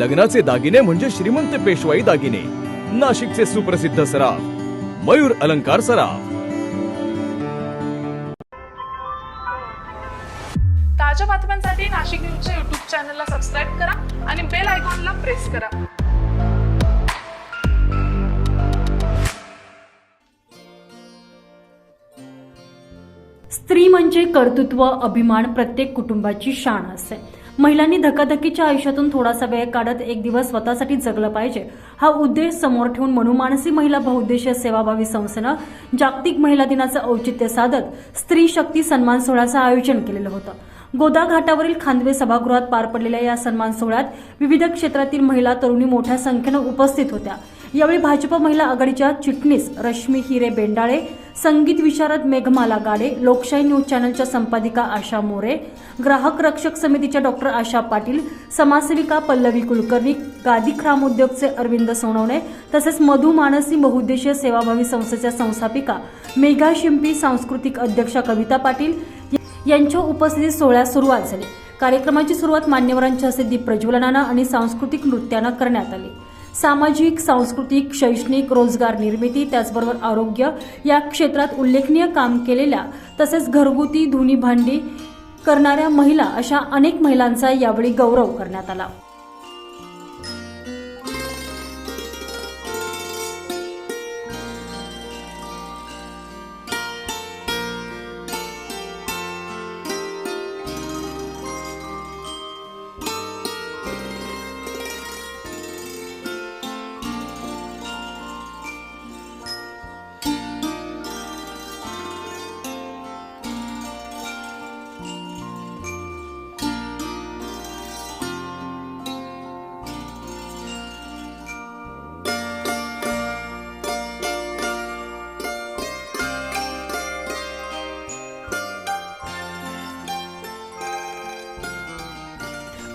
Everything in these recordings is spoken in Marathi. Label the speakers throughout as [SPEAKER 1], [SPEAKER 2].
[SPEAKER 1] लग्नाचे दागिने म्हणजे श्रीमंत पेशवाई दागिने. नाशिकचे सुप्रसिद्ध सराफ मयूर अलंकार सराफ.
[SPEAKER 2] ताज्या बातम्यांसाठी नाशिक न्यूजच्या युट्यूब चॅनलला सबस्क्राईब करा आणि बेल आयकॉनला प्रेस करा.
[SPEAKER 3] स्त्री म्हणजे कर्तृत्व अभिमान प्रत्येक कुटुंबाची शान असते महिलांनी धकाधकीच्या आयुष्यातून थोडासा वेळ काढत एक दिवस स्वतःसाठी जगलं पाहिजे. हा उद्देश समोर ठेवून मनुमानसी महिला बहुउद्देशीय सेवाभावी संस्थेनं जागतिक महिला दिनाचं औचित्य साधत स्त्री शक्ती सन्मान सोहळ्याचं आयोजन केलेलं होतं. गोदा घाटावरील खांदवे सभागृहात पार पडलेल्या या सन्मान सोहळ्यात विविध क्षेत्रातील महिला तरुणी मोठ्या संख्येनं उपस्थित होत्या. यावेळी भाजप महिला आघाडीच्या चिटणीस रश्मी हिरे बेंडाळे संगीत विशारद मेघमाला गाडे लोकशाही न्यूज चॅनलच्या संपादिका आशा मोरे ग्राहक रक्षक समितीच्या डॉक्टर आशा पाटील समाजसेविका पल्लवी कुलकर्णी गादी उद्योगचे अरविंद सोनवणे तसेच मधु मानसी बहुउद्देशीय सेवाभावी संस्थेच्या संस्थापिका मेघा शिंपी सांस्कृतिक अध्यक्षा कविता पाटील यांच्या उपस्थितीत सोहळ्यास सुरुवात झाली. कार्यक्रमाची सुरुवात मान्यवरांच्या हस्ते दीप प्रज्वलनानं आणि सांस्कृतिक नृत्यानं करण्यात आली. सामाजिक सांस्कृतिक शैक्षणिक रोजगार निर्मिती त्याचबरोबर आरोग्य या क्षेत्रात उल्लेखनीय काम केलेल्या तसेच घरगुती धुनी भांडी करणाऱ्या महिला अशा अनेक महिलांचा यावेळी गौरव करण्यात आला.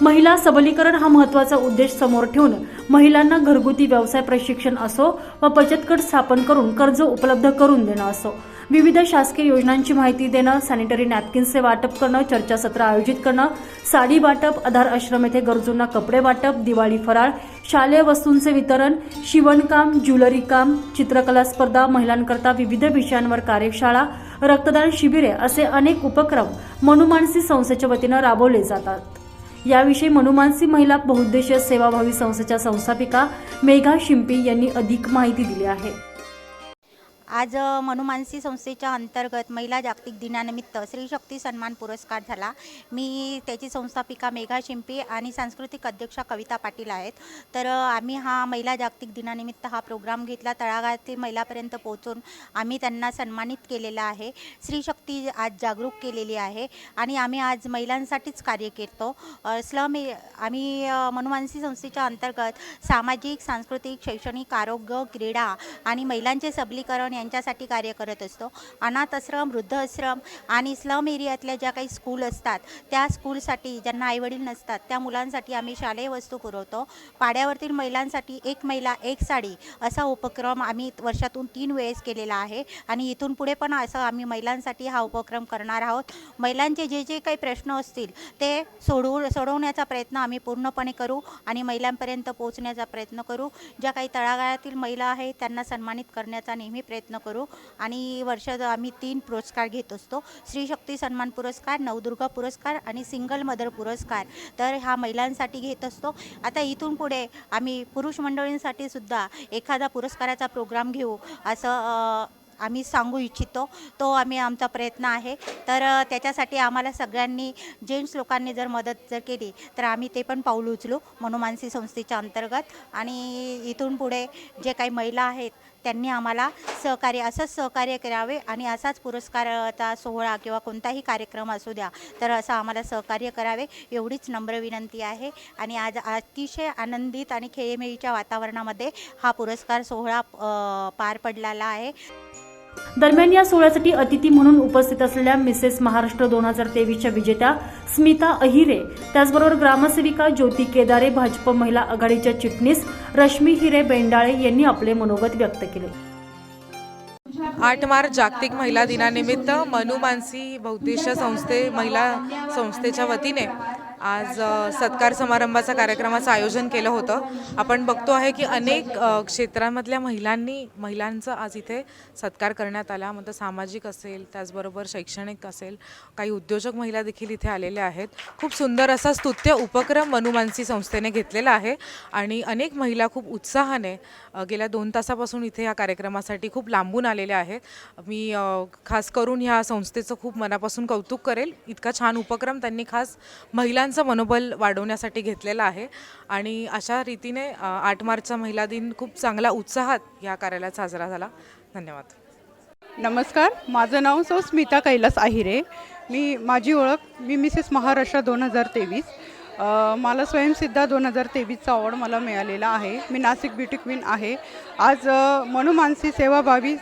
[SPEAKER 3] महिला सबलीकरण हा महत्त्वाचा उद्देश समोर ठेवून महिलांना घरगुती व्यवसाय प्रशिक्षण असो व बचत गट स्थापन करून कर्ज उपलब्ध करून देणं असो. विविध शासकीय योजनांची माहिती देणं सॅनिटरी नॅपकिन्सचे वाटप करणं चर्चासत्र आयोजित करणं साडी वाटप आधार आश्रम येथे गरजूंना कपडे वाटप दिवाळी फराळ शालेय वस्तूंचे वितरण शिवणकाम ज्वेलरी काम चित्रकला स्पर्धा महिलांकरता विविध विषयांवर कार्यशाळा रक्तदान शिबिरे असे अनेक उपक्रम मनुमानसी संस्थेच्या वतीनं राबवले जातात. याविषयी मनुमानसी महिला बहुउद्देशीय सेवाभावी संस्थेच्या संस्थापिका मेघा शिंपी यांनी अधिक माहिती दिली आहे.
[SPEAKER 4] आज मनुमानसी संस्थेच्या अंतर्गत महिला जागतिक दिनानिमित्त स्त्री शक्ती सन्मान पुरस्कार झाला. मी त्याची संस्थापिका मेघा शिंपी आणि सांस्कृतिक अध्यक्षा कविता पाटील आहेत. तर आम्ही हा महिला जागतिक दिनानिमित्त हा प्रोग्राम घेतला. तळागाळातील महिलापर्यंत पोहोचून आम्ही त्यांना सन्मानित केलेला आहे. स्त्री शक्ती आज जागरूक केलेली आहे आणि आम्ही आज महिलांसाठीच कार्य करतो. स्लम आम्ही मनुमानसी संस्थेच्या अंतर्गत सामाजिक सांस्कृतिक शैक्षणिक आरोग्य क्रीडा आणि महिलांचे सबलीकरण यांच्यासाठी कार्य करत असतो. अनाथ आश्रम वृद्धाश्रम आणि स्लम एरियातल्या ज्या काही स्कूल असतात त्या स्कूलसाठी ज्यांना आईवडील नसतात त्या मुलांसाठी आम्ही शालेय वस्तू पुरवतो. पाड्यावरतील महिलांसाठी एक महिला एक साडी असा उपक्रम आम्ही वर्षातून तीन वेळेस केलेला आहे आणि इथून पुढे पण असं आम्ही महिलांसाठी हा उपक्रम करणार आहोत. महिलांचे जे जे काही प्रश्न असतील ते सोडवू सोडवण्याचा प्रयत्न आम्ही पूर्णपणे करू आणि महिलांपर्यंत पोहोचण्याचा प्रयत्न करू. ज्या काही तळागाळातील महिला आहेत त्यांना सन्मानित करण्याचा नेहमी प्रयत्न प्रयत्न करू. आणि वर्षात आम्ही तीन पुरस्कार घेत असतो. स्त्री शक्ती सन्मान पुरस्कार नवदुर्गा पुरस्कार आणि सिंगल मदर पुरस्कार. तर हा महिलांसाठी घेत असतो. आता इथून पुढे आम्ही पुरुष मंडळींसाठी सुद्धा एखादा पुरस्काराचा प्रोग्राम घेऊ असं आम्ही सांगू इच्छितो. तो आम्ही आमचा प्रयत्न आहे. तर त्याच्यासाठी आम्हाला सगळ्यांनी जेंट्स लोकांनी जर मदत जर केली तर आम्ही ते पण पाऊल उचलू. मनुमानसी संस्थेच्या अंतर्गत. आणि इथून पुढे जे काही महिला आहेत त्यांनी आम्हाला सहकार्य असंच सहकार्य करावे आणि असाच पुरस्काराचा सोहळा किंवा कोणताही कार्यक्रम असू द्या तर असं आम्हाला सहकार्य करावे एवढीच नम्र विनंती आहे. आणि आज अतिशय आनंदित आणि खेळीमेळीच्या वातावरणामध्ये हा पुरस्कार सोहळा पार पडलेला आहे.
[SPEAKER 3] दरम्यान या सोहळ्यासाठी अतिथी म्हणून उपस्थित असलेल्या मिसेस महाराष्ट्र दोन हजार तेवीसच्या विजेत्या स्मिता अहिरे त्याचबरोबर ग्रामसेविका ज्योती केदारे भाजप महिला आघाडीच्या चिटणीस रश्मी हिरे बेंडाळे यांनी आपले मनोगत व्यक्त केले.
[SPEAKER 5] आठ मार्च जागतिक महिला दिनानिमित्त मनुमानसी बौद्धिश संस्थे महिला संस्थेच्या वतीने आज सत्कार समारंभाचा कार्यक्रमाचं आयोजन केलं होतं. आपण बघतो आहे की अनेक क्षेत्रांमधल्या महिलांनी महिलांचा आज इथे सत्कार करण्यात आला. मग सामाजिक असेल त्याचबरोबर शैक्षणिक असेल काही उद्योजक महिला देखील इथे आलेल्या आहेत. खूप सुंदर असा स्तुत्य उपक्रम मनुमानसी संस्थेने घेतलेला आहे आणि अनेक महिला खूप उत्साहाने गेल्या दोन तासापासून इथे या कार्यक्रमासाठी खूप लांबून आलेल्या आहेत. मी खास करून ह्या संस्थेचं खूप मनापासून कौतुक करेल. इतका छान उपक्रम त्यांनी खास महिलां मनोबल वाढवण्यासाठी घेतलेला आहे आणि अशा रीतीने आठ मार्चचा महिला दिन खूप चांगला उत्साहात या कार्यालयात साजरा झाला. धन्यवाद.
[SPEAKER 6] नमस्कार. माझं नाव सौ स्मिता कैलास आहिरे. मी माझी ओळख मी मिसेस महाराष्ट्र दोन हजार तेवीस. मला स्वयंसिद्धा दोन हजार तेवीसचा अवॉर्ड मला मिळालेला आहे. मी नाशिक ब्युटी क्वीन आहे. आज मनुमानसी सेवाभावी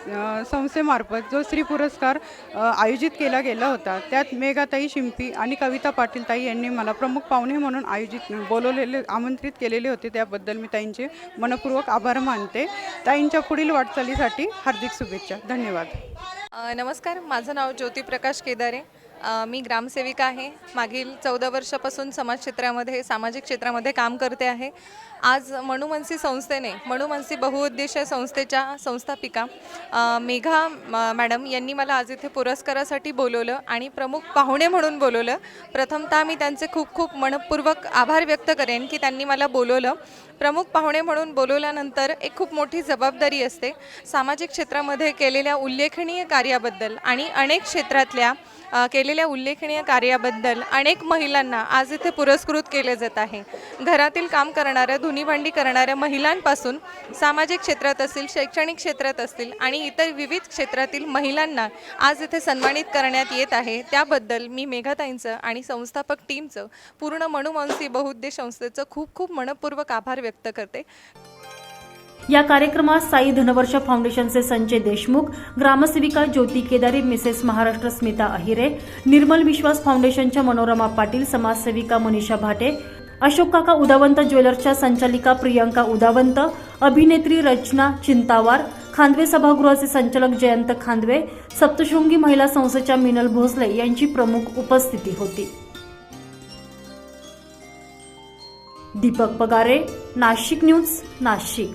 [SPEAKER 6] संस्थेमार्फत जो श्री पुरस्कार आयोजित केला गेला होता त्यात मेघाताई शिंपी आणि कविता पाटील ताई यांनी मला प्रमुख पाहुणे म्हणून आयोजित बोलवलेले आमंत्रित केलेले होते. त्याबद्दल मी ताईंचे मनपूर्वक आभार मानते. ताईंच्या पुढील वाटचालीसाठी हार्दिक शुभेच्छा. धन्यवाद.
[SPEAKER 7] नमस्कार. माझं नाव ज्योती प्रकाश केदारे. मी ग्रामसेविका आहे. मागील चौदा वर्षापासून समाज क्षेत्रामध्ये सामाजिक क्षेत्रामध्ये काम करते आहे. आज मनुमनसी संस्थेने मनुमनसी बहुउद्देशीय संस्थेच्या संस्थापिका मेघा म- मॅडम यांनी मला आज इथे पुरस्कारासाठी बोलवलं आणि प्रमुख पाहुणे म्हणून बोलवलं. प्रथमतः मी त्यांचे खूप खूप मनपूर्वक आभार व्यक्त करेन की त्यांनी मला बोलवलं. प्रमुख पाहुणे म्हणून बोलवल्यानंतर एक खूप मोठी जबाबदारी असते. सामाजिक क्षेत्रामध्ये केलेल्या उल्लेखनीय कार्याबद्दल आणि अनेक क्षेत्रातल्या केले केलेल्या उल्लेखनीय कार्याबद्दल अनेक महिलांना आज इथे पुरस्कृत केले जात आहे. घरातील काम करणाऱ्या धुनीभांडी करणाऱ्या महिलांपासून सामाजिक क्षेत्रात असतील शैक्षणिक क्षेत्रात असतील आणि इतर विविध क्षेत्रातील महिलांना आज इथे सन्मानित करण्यात येत आहे. त्याबद्दल मी मेघाताईंचं आणि संस्थापक टीमचं पूर्ण मनुमंसी बहुउद्देश संस्थेचं खूप खूप मनपूर्वक आभार व्यक्त करते.
[SPEAKER 3] या कार्यक्रमात साई धनवर्ष फाउंडेशनचे संजय देशमुख ग्रामसेविका ज्योती केदारी मिसेस महाराष्ट्र स्मिता अहिरे निर्मल विश्वास फाउंडेशनच्या मनोरमा पाटील समाजसेविका मनीषा भाटे अशोक काका उदावंत ज्वेलर्सच्या संचालिका प्रियंका उदावंत अभिनेत्री रचना चिंतावार खांदवे सभागृहाचे संचालक जयंत खांदवे सप्तशृंगी महिला संस्थेच्या मिनल भोसले यांची प्रमुख उपस्थिती होती. दीपक पगारे नाशिक न्यूज नाशिक.